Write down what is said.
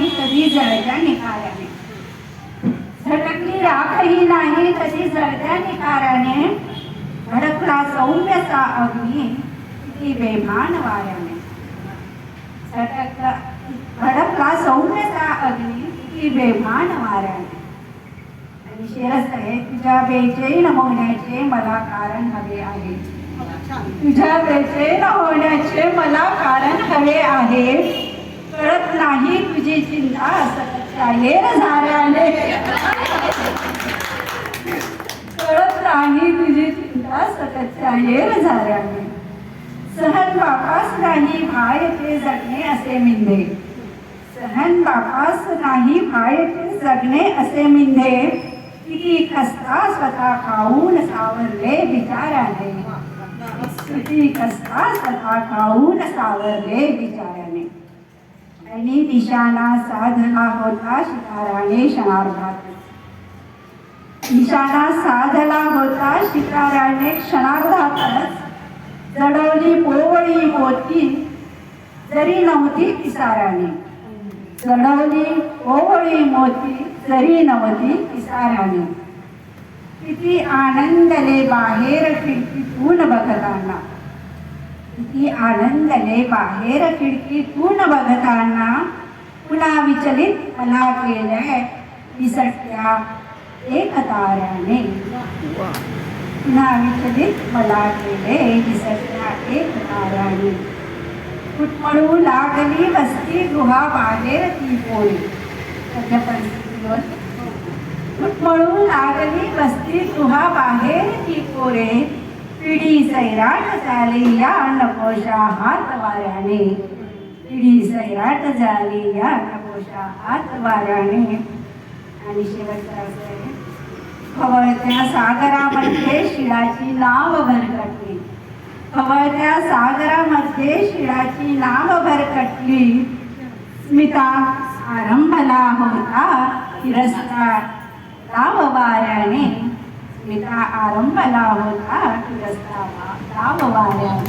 नाही कधी जळत्या निखाऱ्याने झटकली राखही नाही कधी जळत्या निखाऱ्याने भडकला सौम्यचा अग्नी किती बेभान वाऱ्याने झटकला भडकला सौम्यचा अग्नी किती बेभान वाऱ्याने. आणि शेरस आहे तुझ्या बेचैन होण्याचे मला कारण हवे आहे. तुझ्या बेचैन होण्याचे मला कारण हवे आहे. नाही तुझी चिंता सततच्या झाल्याने. कळत नाही तुझी चिंता सततच्या येर झाल्याने. सहन बापास नाही भाय ते जगणे असे मिंदे सहन बापास नाही भाय ते जगणे असे मिंदे किती खस्ता स्वतः खाऊन सावरले विचाराने किती खस्ता स्वतः खाऊन सावरले विचाराने त्यांनी दिशाना साधला होता शिकाराने क्षणार्धात. निशाणा साधला होता शिकाराने क्षणार्धातच. जडवली पोवळी मोती जरी नव्हती किसाराने जडवली पोवळी मोती जरी नव्हती किसाराने किती आनंदले बाहेर खिडकीतून बघताना. किती आनंदले बाहेर खिडकीतून बघताना पुन्हा विचलित मला केलंय विसटत्या एक ताऱ्याने पुन्हा विचलित मला केले विसटत्या एक ताऱ्याने कुटमळू लागली वस्ती गुहा बाहेर ती पोळी सध्या परिस्थितीवर कुटमळू लागली वस्ती गुहा बाहेर ती पोरे पिढी सैराट झाली या नकोशा हात वाऱ्याने पिढी सैराट झाली या नकोशा हात वाऱ्याने आणि शेवटचा खवळत्या सागरामध्ये शिळाची नाव भरकटली खवळत्या सागरामध्ये शिळाची नाव भरकटली स्मिता आरंभला होता तिरस्कार लाव वाऱ्याने પિતા આરંભલા હતા અટ રસ્તામાં તાવ વાર્યા